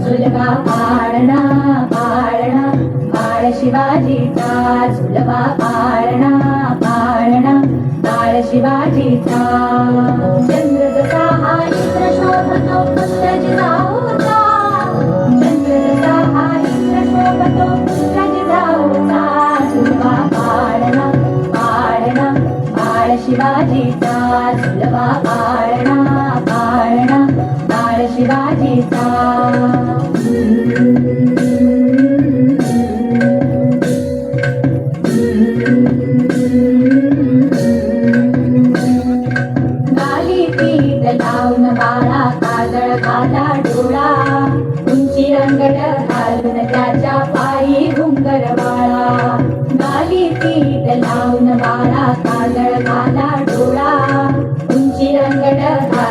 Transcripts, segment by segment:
झुलवा पाळणा पाळणा बाळ शिवाजीचा झुलवा पाळणा पाळणा शिवाजीचा झुलवा पाळणा पाळणा बाळ शिवाजीचा गाली पीठ लावून बाळा काजळ काला डोळा उंची रंगड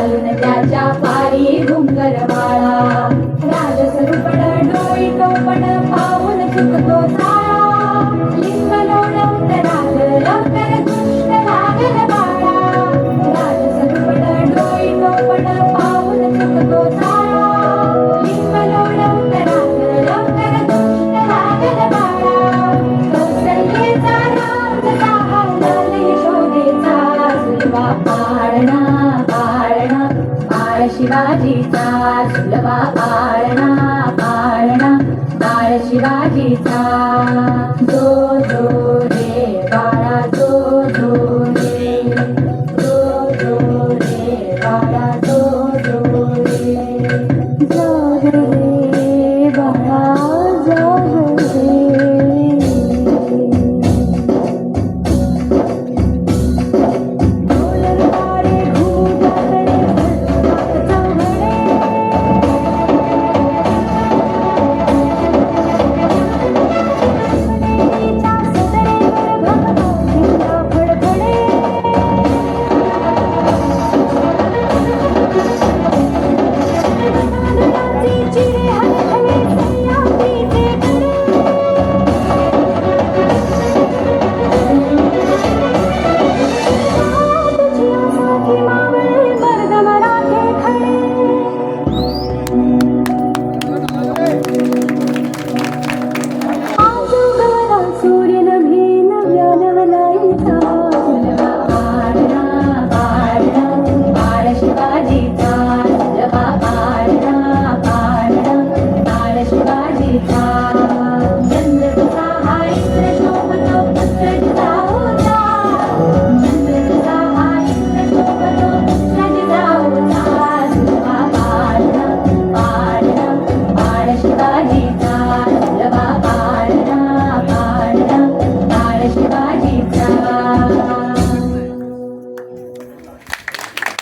घालून त्याच्या पायी घुंगर बाळ शिवाजीचा सुलभा पाळणा पाळणा. बाळ शिवाजीचा जो जो रे बाळ Father.